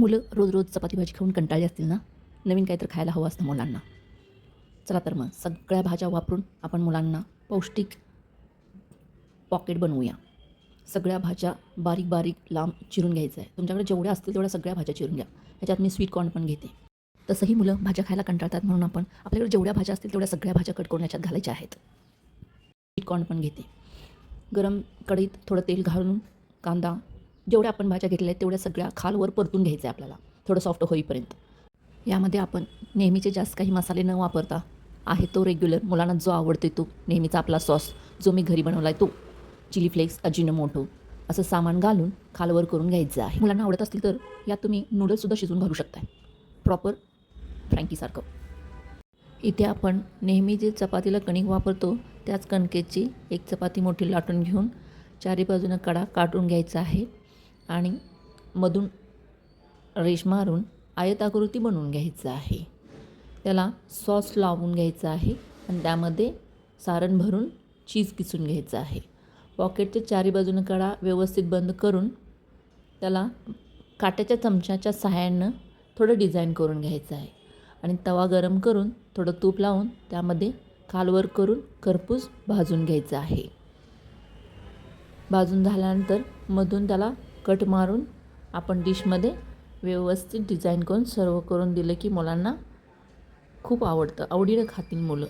मुलं रोज रोज चपाती भाजी खाऊन कंटाळली असतील ना? नवीन काहीतरी खायला हवं असतं मुलांना. चला तर मग सगळ्या भाज्या वापरून आपण मुलांना पौष्टिक पॉकेट बनवूया. सगळ्या भाज्या बारीक बारीक लांब चिरून घ्यायचं आहे तुमच्याकडे जेवढ्या असतील तेवढ्या सगळ्या भाज्या चिरून घ्या. ह्याच्यात मी स्वीट कॉर्न पण घेते. तसंही मुलं भाज्या खायला कंटाळतात म्हणून आपण आपल्याकडे जेवढ्या भाज्या असतील तेवढ्या सगळ्या भाज्या कट करून याच्यात घालायच्या आहेत. स्वीट कॉर्न पण घेते. गरम कढईत थोडं तेल घालून कांदा जेवढ्या आपण भाज्या घेतल्या आहेत तेवढ्या सगळ्या खालवर परतून घ्यायचं आहे आपल्याला. थोडं सॉफ्ट होईपर्यंत. यामध्ये आपण नेहमीचे जास्त काही मसाले न वापरता आहे तो रेग्युलर मुलांना जो आवडतो तो नेहमीचा आपला सॉस जो मी घरी बनवला आहे तो. चिली फ्लेक्स अजिनोमोटो असं सामान घालून खालवर करून घ्यायचं आहे. मुलांना आवडत असतील तर यात तुम्ही नूडल्ससुद्धा शिजवून घालू शकताय. प्रॉपर फ्रँकीसारखं इथे आपण नेहमी जे चपातीला कणिक वापरतो त्याच कणकेची एक चपाती मोठी लाटून घेऊन चारी बाजूनं कडा काढून घ्यायचा आहे. आणि मधून रेश मारून आयताकृती बनवून घ्यायचं आहे. त्याला सॉस लावून घ्यायचं आहे आणि त्यामध्ये सारण भरून चीज किसून घ्यायचं आहे. पॉकेटच्या चारी बाजूनं कडा व्यवस्थित बंद करून त्याला काट्याच्या चमच्याच्या सहाय्यानं थोडं डिझाईन करून घ्यायचं आहे. आणि तवा गरम करून थोडं तूप लावून त्यामध्ये खालवर करून खरपूस भाजून घ्यायचं आहे. भाजून झाल्यानंतर मधून त्याला कट मारून आपण डिशमध्ये व्यवस्थित डिझाईन करून सर्व करून दिलं की मुलांना खूप आवडतं. आवडीनं खातील मुलं.